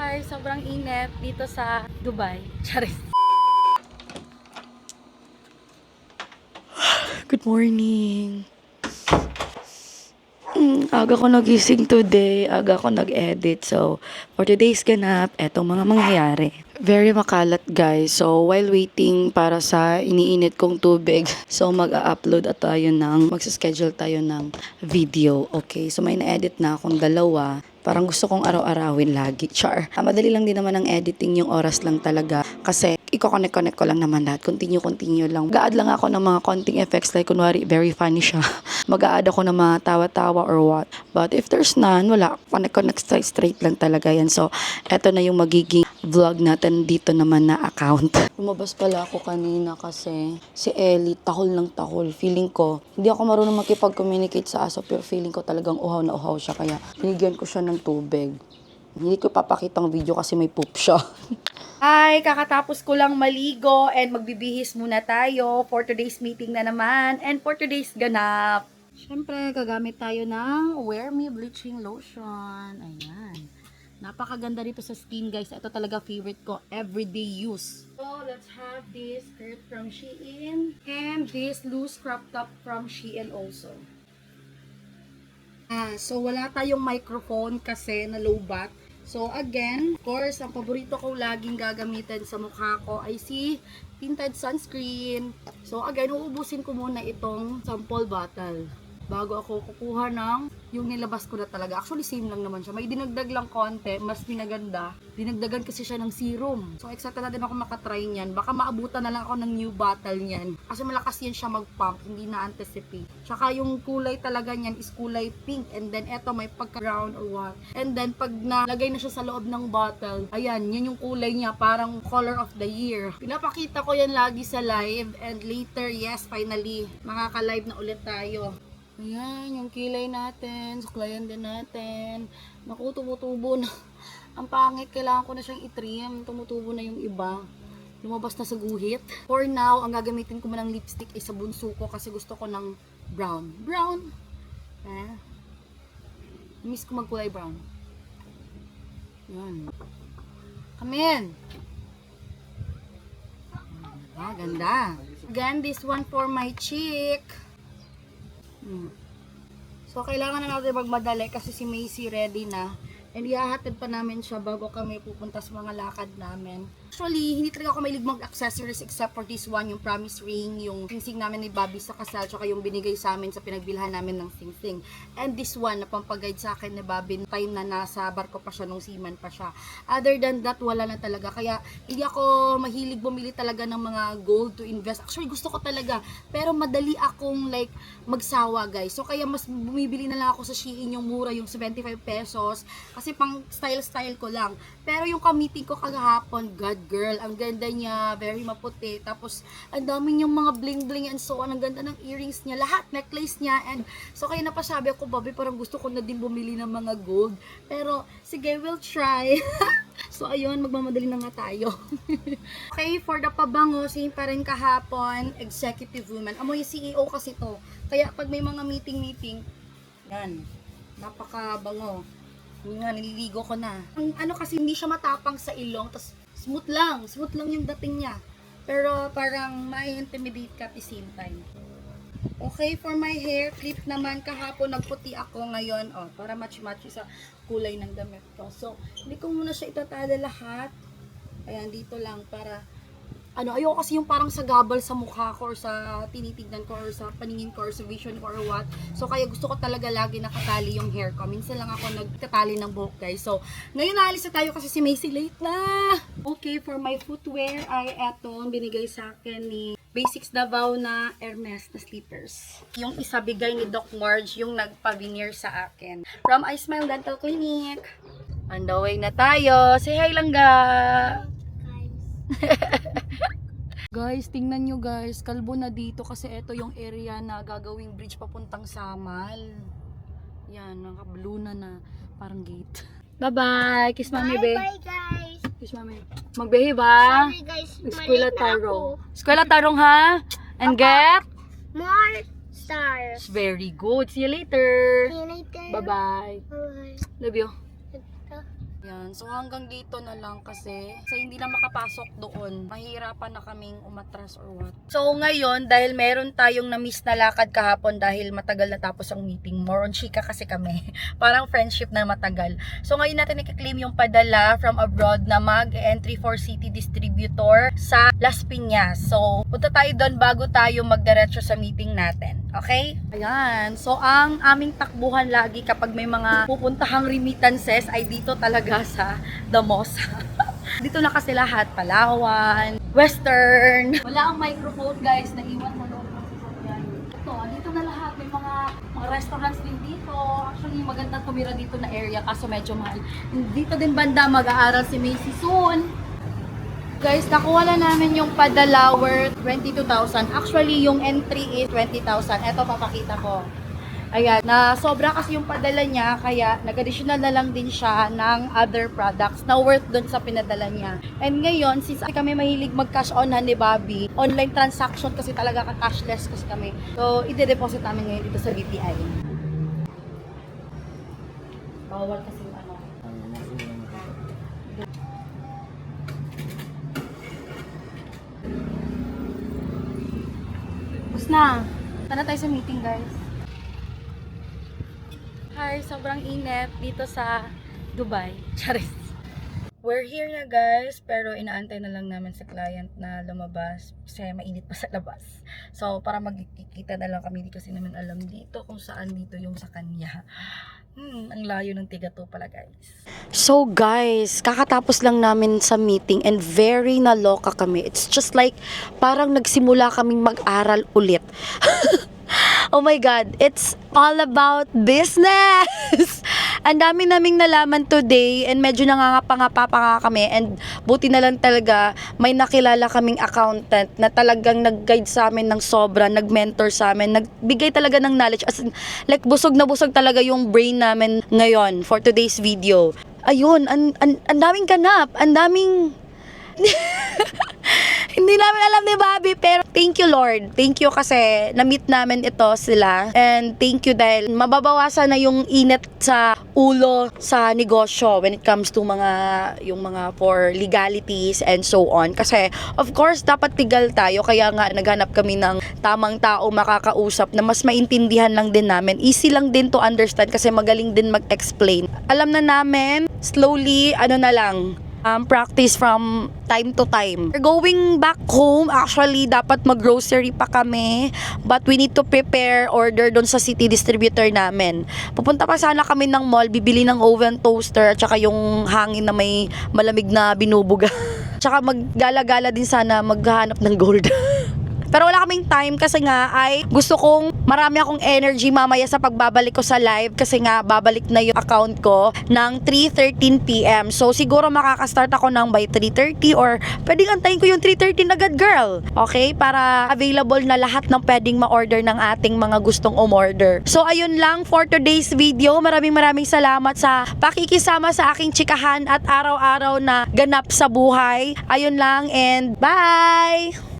Hi, sobrang init dito sa Dubai. Charis. Good morning. Mm, aga ko nagising today, aga ko nag-edit. So, for today's ganap, etong mga mangyayari. Very makalat guys. So, while waiting para sa iniinit kong tubig, so mag-upload at tayo ng, magsaschedule tayo ng video. Okay, so may na-edit na akong dalawa. Parang gusto kong araw-arawin lagi. Char. Ah, madali lang din naman ang editing yung oras lang talaga. Kasi, iko-connect-connect ko lang naman lahat. Continue-continue lang. Mag-add lang ako ng mga konting effects like kunwari, very funny siya. Mag-add ako ng mga tawa-tawa or what. But if there's none, wala. Connect-connect straight, straight lang talaga yan. So, eto na yung magiging vlog natin dito naman na account. Lumabas pala ako kanina kasi si Ellie, tahol ng tahol. Feeling ko, hindi ako marunong makipag-communicate sa aso pero feeling ko talagang uhaw na uhaw siya. Kaya binigyan ko siya ng tubig. Hindi ko papakita ang video kasi may poop siya. Hi! Kakatapos ko lang maligo and magbibihis muna tayo for today's meeting na naman and for today's ganap. Siyempre, gagamit tayo ng Wear Me Bleaching Lotion. Ayan. Napakaganda dito sa skin, guys. Ito talaga favorite ko. Everyday use. So, let's have this skirt from Shein. And this loose crop top from Shein also. Ah, so wala tayong microphone kasi na low bat. So again, of course, ang paborito ko laging gagamitin sa mukha ko ay si tinted sunscreen. So again, uubusin ko muna itong sample bottle bago ako kukuha ng yung nilabas ko na talaga. Actually, same lang naman siya. May dinagdag lang konti, mas pinaganda. Dinagdagan kasi siya ng serum. So, excited na din ako makatry niyan. Baka maabutan na lang ako ng new bottle niyan. Kasi malakas yan siya mag-pump, hindi na-anticipate. Tsaka yung kulay talaga niyan is kulay pink. And then, eto may pagka-brown or what. And then, pag nalagay na siya sa loob ng bottle, ayan, yan yung kulay niya. Parang color of the year. Pinapakita ko yan lagi sa live. And later, yes, finally, makaka-live na ulit tayo. Ayan, yung kilay natin, suklayan din natin. Naku, tumutubo na. Ang pangit, kailangan ko na siyang itrim. Tumutubo na yung iba. Lumabas na sa guhit. For now, ang gagamitin ko man ng lipstick ay sa bunso ko kasi gusto ko ng brown. Brown! Eh? Miss ko magkulay brown. Yan. Come in! Ah, ganda. Again, this one for my cheek. Hmm. So, kailangan na natin magmadali kasi si Macy ready na. And ihahatid pa namin siya bago kami pupunta sa mga lakad namin. Actually, hindi talaga ako mahilig mag-accessories except for this one, yung promise ring, yung sing namin ni Bobby sa kasal, tsaka yung binigay sa amin sa pinagbilhan namin ng sing-sing. And this one, na pampag-guide sa akin ni Bobby, time na nasa barko pa siya, nung seaman pa siya. Other than that, wala na talaga. Kaya, hindi ako mahilig bumili talaga ng mga gold to invest. Actually, gusto ko talaga. Pero madali akong like magsawa, guys. So, kaya mas bumibili na lang ako sa Shein yung mura, yung 75 pesos. Kasi pang style-style ko lang. Pero yung kamiting ko kagahapon, God girl, ang ganda niya, very maputi. Tapos, ang dami niyang mga bling-bling and so on. Ang ganda ng earrings niya, lahat, necklace niya. And so, kaya napasabi ako, Bobby, parang gusto ko na din bumili ng mga gold. Pero, sige, we'll try. so, ayun, magmamadali na nga tayo. okay, for the pabango, same pa rin kahapon, executive woman. Amoy CEO kasi to. Kaya, pag may mga meeting-meeting, yan, napakabango. Yun nga, nililigo ko na. Ang ano kasi hindi siya matapang sa ilong, tas smooth lang, smooth lang yung dating niya. Pero parang ma-intimidate ka at the same time. Okay, for my hair, clip naman kahapon nagputi ako ngayon, oh, para match-match sa kulay ng damit ko. So, hindi ko muna siya itatala lahat. Ayan, dito lang para ano, ayoko kasi yung parang sagabal sa mukha ko or sa tinitignan ko or sa paningin ko or sa vision ko or what. So, kaya gusto ko talaga lagi nakatali yung hair ko. Minsan lang ako nagkatali ng buhok, guys. So, ngayon naalis na tayo kasi si Macy late na. Okay, for my footwear ay eto, binigay sa akin ni Basics Davao na Hermes na slippers. Yung isa bigay ni Doc Marge, yung nagpa-veneer sa akin. From I Smile Dental Clinic. On the way na tayo. Say hi lang ga! Guys, tingnan nyo guys, kalbo na dito kasi ito yung area na gagawing bridge papuntang Samal. Yan, naka-blue na na, parang gate. Bye-bye! Kiss mami, be. Bye guys. Kiss mami. Magbehi ba? Sorry guys, Eskwela mali na ako. tarong. Eskwela tarong ha? And get? More stars. Very good. See you later. See you later. Bye-bye. Bye. Love you. Yan. So hanggang dito na lang kasi kasi hindi na makapasok doon. Mahirapan na kaming umatras or what. So ngayon dahil meron tayong na-miss na lakad kahapon dahil matagal na tapos ang meeting. More on chika kasi kami. Parang friendship na matagal. So ngayon natin i-claim yung padala from abroad na mag-entry for city distributor sa Las Piñas. So punta tayo doon bago tayo magdiretso sa meeting natin. Okay? Ayan. So ang aming takbuhan lagi kapag may mga pupuntahang remittances ay dito talaga sa Damosa. dito na kasi lahat. Palawan, Western. Wala ang microphone guys. Naiwan sa loob ng sasakyan. Ito, dito na lahat. May mga, mga restaurants din dito. Actually, maganda tumira dito na area kaso medyo mahal. Dito din banda mag-aaral si Macy soon. Guys, nakuha na namin yung padala worth 22,000. Actually, yung entry is 20,000. Ito, papakita ko. Ayan, na sobra kasi yung padala niya, kaya nag-additional na lang din siya ng other products na worth dun sa pinadala niya. And ngayon, since kami mahilig mag-cash on ni Bobby, online transaction kasi talaga ka-cashless kasi kami. So, ide-deposit namin ngayon dito sa BPI. Bawal kasi yung ano. Na. Tara tayo sa meeting, guys. Hi, sobrang init dito sa Dubai. Charis. We're here na guys, pero inaantay na lang namin sa client na lumabas kasi mainit pa sa labas. So, para magkikita na lang kami, hindi kasi namin alam dito kung saan dito yung sa kanya. Hmm, ang layo ng tiga to pala guys. So guys, kakatapos lang namin sa meeting and very naloka kami. It's just like parang nagsimula kaming mag-aral ulit. oh my God, it's all about business! Ang dami naming nalaman today and medyo nangangapa-ngapa pa nga kami and buti na lang talaga may nakilala kaming accountant na talagang nag-guide sa amin ng sobra, nag-mentor sa amin, nagbigay talaga ng knowledge as in, like busog na busog talaga yung brain namin ngayon for today's video. Ayun, ang an, an daming ganap, ang daming hindi namin alam ni Bobby, pero thank you Lord. Thank you kasi na-meet namin ito sila. And thank you dahil mababawasan na yung init sa ulo sa negosyo when it comes to mga yung mga for legalities and so on. Kasi of course dapat tigal tayo kaya nga naghanap kami ng tamang tao makakausap na mas maintindihan lang din namin. Easy lang din to understand kasi magaling din mag-explain. Alam na namin, slowly ano na lang, um, practice from time to time. We're going back home. Actually, dapat mag-grocery pa kami. But we need to prepare order doon sa city distributor namin. Pupunta pa sana kami ng mall, bibili ng oven toaster at saka yung hangin na may malamig na binubuga. tsaka maggala-gala din sana maghahanap ng gold. Pero wala kaming time kasi nga ay gusto kong marami akong energy mamaya sa pagbabalik ko sa live kasi nga babalik na yung account ko ng 3.13pm. So siguro makaka-start ako ng by 3.30 or pwedeng antayin ko yung 3.13 agad girl. Okay? Para available na lahat ng pwedeng ma-order ng ating mga gustong umorder. So ayun lang for today's video. Maraming maraming salamat sa pakikisama sa aking chikahan at araw-araw na ganap sa buhay. Ayun lang and bye!